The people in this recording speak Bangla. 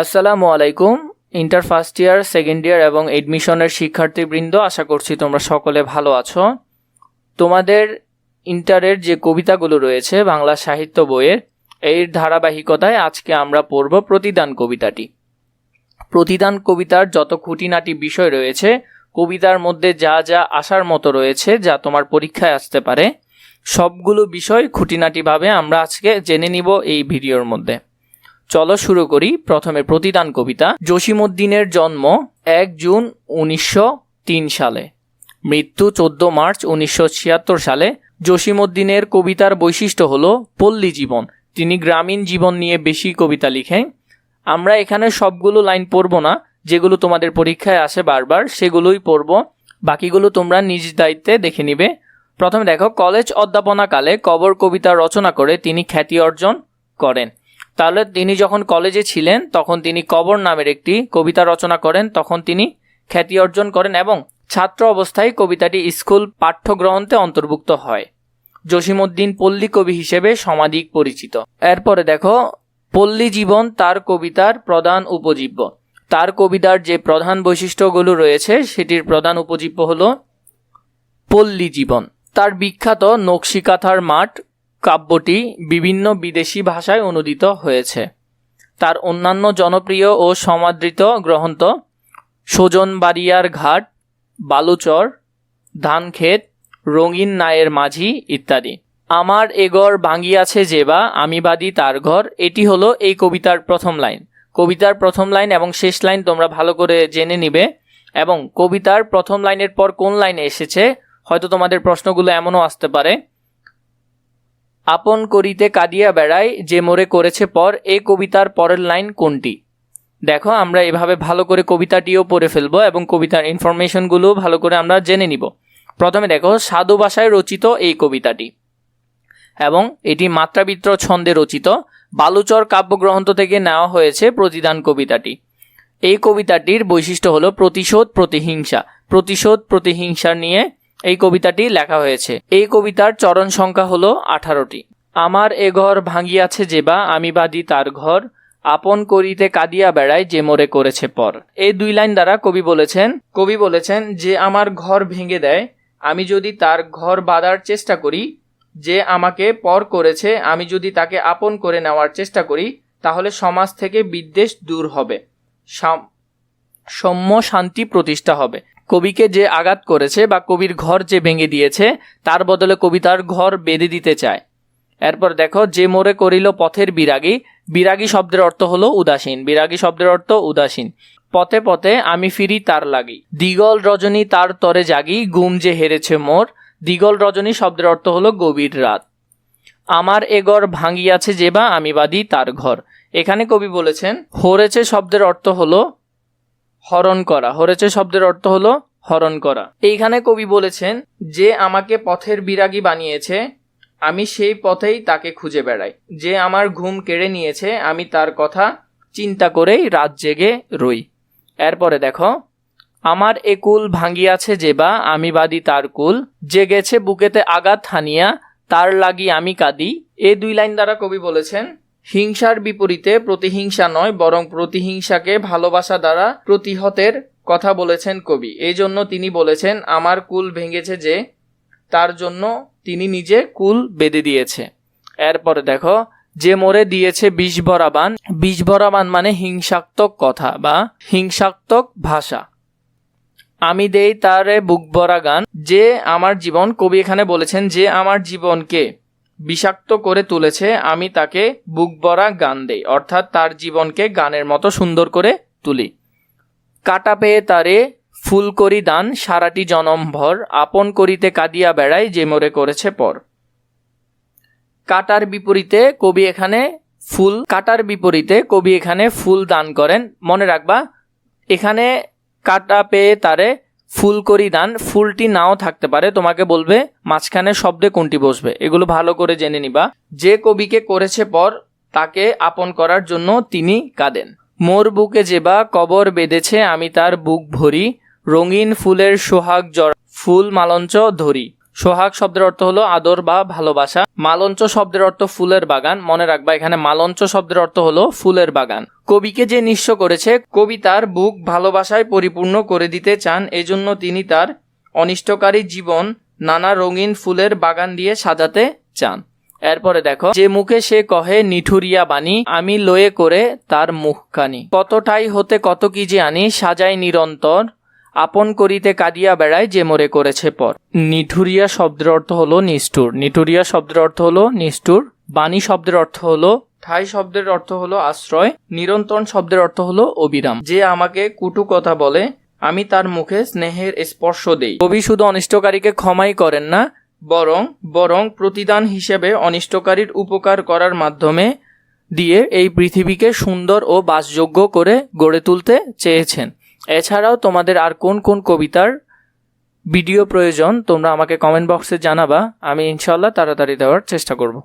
আসসালামু আলাইকুম। Inter first year second year এবং এডমিশনের শিক্ষার্থীবৃন্দ, আশা করছি তোমরা সকলে ভালো আছো। তোমাদের ইন্টারের যে কবিতাগুলো রয়েছে, বাংলা সাহিত্য বইয়ের এর ধারাবাহিকতায় আজকে আমরা পড়ব প্রতিদান কবিতাটি। প্রতিদান কবিতার যত খুঁটিনাটি বিষয় রয়েছে, কবিতার মধ্যে যা যা আসার মতো রয়েছে, যা তোমার পরীক্ষায় আসতে পারে, সবগুলো বিষয় খুঁটিনাটিভাবে আমরা আজকে জেনে নিব এই ভিডিওর মধ্যে। চলো শুরু করি প্রথমে প্রতিদান কবিতা। জসিমুদ্দিনের জন্ম এক জুন উনিশশো তিন সালে। মৃত্যু চোদ্দ মার্চ উনিশশো ছিয়াত্তর সালে। জসিমুদ্দিনের কবিতার বৈশিষ্ট্য হলো পল্লী জীবন। তিনি গ্রামীণ জীবন নিয়ে বেশি কবিতা লিখেন। আমরা এখানে সবগুলো লাইন পড়ব না, যেগুলো তোমাদের পরীক্ষায় আসে বারবার, সেগুলোই পড়ব। বাকিগুলো তোমরা নিজ দায়িত্বে দেখে নিবে। প্রথমে দেখো, কলেজ অধ্যাপনাকালে কবর কবিতা রচনা করে তিনি খ্যাতি অর্জন করেন। তাহলে তিনি যখন কলেজে ছিলেন, তখন তিনি কবর নামের একটি কবিতা রচনা করেন। তখন তিনি খ্যাতি অর্জন করেন এবং ছাত্র অবস্থায় কবিতাটি স্কুল পাঠ্যগ্রন্থে অন্তর্ভুক্ত হয়। জসিমউদ্দিন পল্লী কবি হিসেবে সমাধিক পরিচিত। এরপরে দেখো, পল্লী জীবন তার কবিতার প্রধান উপজীব্য। তার কবিতার যে প্রধান বৈশিষ্ট্যগুলো রয়েছে, সেটির প্রধান উপজীব্য হল পল্লী জীবন। তার বিখ্যাত নকশিকাথার মাঠ কাব্যটি বিভিন্ন বিদেশি ভাষায় অনুদিত হয়েছে। তার অন্যান্য জনপ্রিয় ও সমাদৃত গ্রন্থ সোজনবাড়িয়ার ঘাট, বালুচর, ধানক্ষেত, রঙিন নায়ের মাঝি ইত্যাদি। আমার এগর ভাঙ্গিয়াছে যেবা আমি বাদী তার ঘর, এটি হলো এই কবিতার প্রথম লাইন। কবিতার প্রথম লাইন এবং শেষ লাইন তোমরা ভালো করে জেনে নিবে। এবং কবিতার প্রথম লাইনের পর কোন লাইনে এসেছে, হয়তো তোমাদের প্রশ্নগুলো এমনও আসতে পারে। আপন করিতে কাঁদিয়া বেড়ায় যে মোরে করেছে পর এই কবিতার পরের লাইন কোনটি? দেখো, আমরা এভাবে ভালো করে কবিতাটিও পড়ে ফেলব এবং কবিতার ইনফরমেশনগুলো ভালো করে আমরা জেনে নিব। প্রথমে দেখো, সাধু ভাষায় রচিত এই কবিতাটি। এবং এটি মাত্রাবিত্র ছন্দে রচিত। বালুচর কাব্যগ্রন্থ থেকে নেওয়া হয়েছে প্রতিদান কবিতাটি। এই কবিতাটির বৈশিষ্ট্য হলো প্রতিশোধ, প্রতিহিংসা। প্রতিশোধ, প্রতিহিংসা নিয়ে এই কবিতাটি লেখা হয়েছে। এই কবিতার চরণ সংখ্যা হলো আঠারোটি। আমার এ ঘর ভাঙিয়াছে যেবা আমি বাদী তার ঘর। আপন করিতে কাঁদিয়া বেড়ায় যে মোরে করেছে পর। এই দুই লাইন দ্বারা কবি বলেছেন কবি বলেছেন, যে আমার ঘর ভেঙে দেয়, আমি যদি তার ঘর বাঁধার চেষ্টা করি, যে আমাকে পর করেছে, আমি যদি তাকে আপন করে নেওয়ার চেষ্টা করি, তাহলে সমাজ থেকে বিদ্বেষ দূর হবে। সাম- সৌম্য শান্তি প্রতিষ্ঠা হবে। কবিকে যে আঘাত করেছে বা কবির ঘর যে ভেঙে দিয়েছে, তার বদলে কবিতার ঘর বেঁধে দিতে চায়। এরপর দেখো, যে মোরে করিল পথের বিরাগী বিরাগী শব্দের অর্থ হলো উদাসীন, বিরাগী শব্দের অর্থ উদাসীন। পথে পথে আমি ফিরি তার লাগি, দিগল রজনী তার তরে জাগি, গুম যে হেরেছে মোর, দিগল রজনী শব্দের অর্থ হলো গভীর রাত। আমার এ ঘর ভাঙিয়াছে যে বা আমি বাদি তার ঘর। এখানে কবি বলেছেন, হরেছে শব্দের অর্থ হলো হরণ করা। হরেছে শব্দের অর্থ হলো হরণ করা। এইখানে কবি বলেছেন, যে আমাকে পথের বিরাগী বানিয়েছে, আমি সেই পথেই তাকে খুঁজে বেড়াই। যে আমার ঘুম কেড়ে নিয়েছে, আমি তার কথা চিন্তা করেই রাত জেগে রই। এরপরে দেখো, আমার এ কুল ভাঙ্গিয়াছে যে বা, আমি বাদি তার কুল। জেগেছে বুকেতে আঘাত হানিয়া, তার লাগি আমি কাঁদি। এ দুই লাইন দ্বারা কবি বলেছেন হিংসার বিপরীতে প্রতিহিংসা নয়, বরং প্রতিহিংসাকে ভালোবাসা দ্বারা প্রতিহতের কথা বলেছেন কবি। এই জন্য তিনি বলেছেন, আমার কুল ভেঙেছে যে, তার জন্য তিনি নিজে কুল বেঁধে দিয়েছে। এরপরে দেখো, যে মোরে দিয়েছে বিষ ভরাবান বিষ ভরাবান মানে হিংসাত্মক কথা বা হিংসাত্মক ভাষা। আমি দেই তারে বুক ভরা গান। যে আমার জীবন, কবি এখানে বলেছেন, যে আমার জীবনকে বিষাক্ত করে তুলেছে, আমি তাকে বুক ভরা গান দেই, অর্থাৎ তার জীবনকে গানের মতো সুন্দর করে তুলি। কাটা পেয়ে তারে ফুল করি দান, সারাটি জনমভর, আপন করিতে কাঁদিয়া বেড়ায় যে মোরে করেছে পর। কাটার বিপরীতে কবি এখানে ফুল, কাটার বিপরীতে কবি এখানে ফুল দান করেন। মনে রাখবা, এখানে কাটা পেয়ে তারে ফুল করি দান, ফুলটি নাও থাকতে পারে, তোমাকে বলবে মাঝখানে শব্দে কোনটি বসবে। এগুলো ভালো করে জেনে নিবা। যে কবিকে করেছে পর, তাকে আপন করার জন্য তিনি কাঁদেন। মোর বুকে যেবা কবর বেঁধেছে, আমি তার বুক ভরি, রঙিন ফুলের সোহাগ জড়, ফুল মালঞ্চ ধরি। সোহাগ শব্দের অর্থ হলো আদর বা ভালোবাসা। মালঞ্চ শব্দের অর্থ ফুলের বাগান। মনে রাখবা, এখানে মালঞ্চ শব্দের অর্থ হলো ফুলের বাগান। কবিকে যে নিঃস্ব করেছে, কবি তার বুক ভালোবাসায় পরিপূর্ণ করে দিতে চান। এজন্য তিনি তার অনিষ্টকারী জীবন নানা রঙিন ফুলের বাগান দিয়ে সাজাতে চান। এরপরে দেখো, যে মুখে সে কহে, নিঠুরিয়া বাণী, আমি লয়ে করে তার মুখখানি। কতটাই হতে কত কি যে আনি সাজাই নিরন্তর আপন করিতে কাঁদিয়া বেড়ায় যে মোরে করেছে পর। নিঠুরিয়া শব্দের অর্থ হলো নিষ্ঠুর। নিঠুরিয়া শব্দের অর্থ হলো নিষ্ঠুর। বাণী শব্দের অর্থ হলো ঠাই শব্দের অর্থ হলো আশ্রয়। নিরন্তন শব্দের অর্থ হলো অবিরাম। যে আমাকে কুটু কথা বলে, আমি তার মুখে স্নেহের স্পর্শ দেই। কবি শুধু অনিষ্টকারীকে ক্ষমাই করেন না, বরং বরং প্রতিদান হিসেবে অনিষ্টকারীর উপকার করার মাধ্যমে দিয়ে এই পৃথিবীকে সুন্দর ও বাসযোগ্য করে গড়ে তুলতে চেয়েছেন। এছাড়াও তোমাদের আর কোন কোন কবিতার ভিডিও প্রয়োজন, তোমরা আমাকে কমেন্ট বক্সে জানাবা, আমি ইনশাল্লাহ তাড়াতাড়ি দেওয়ার চেষ্টা করব।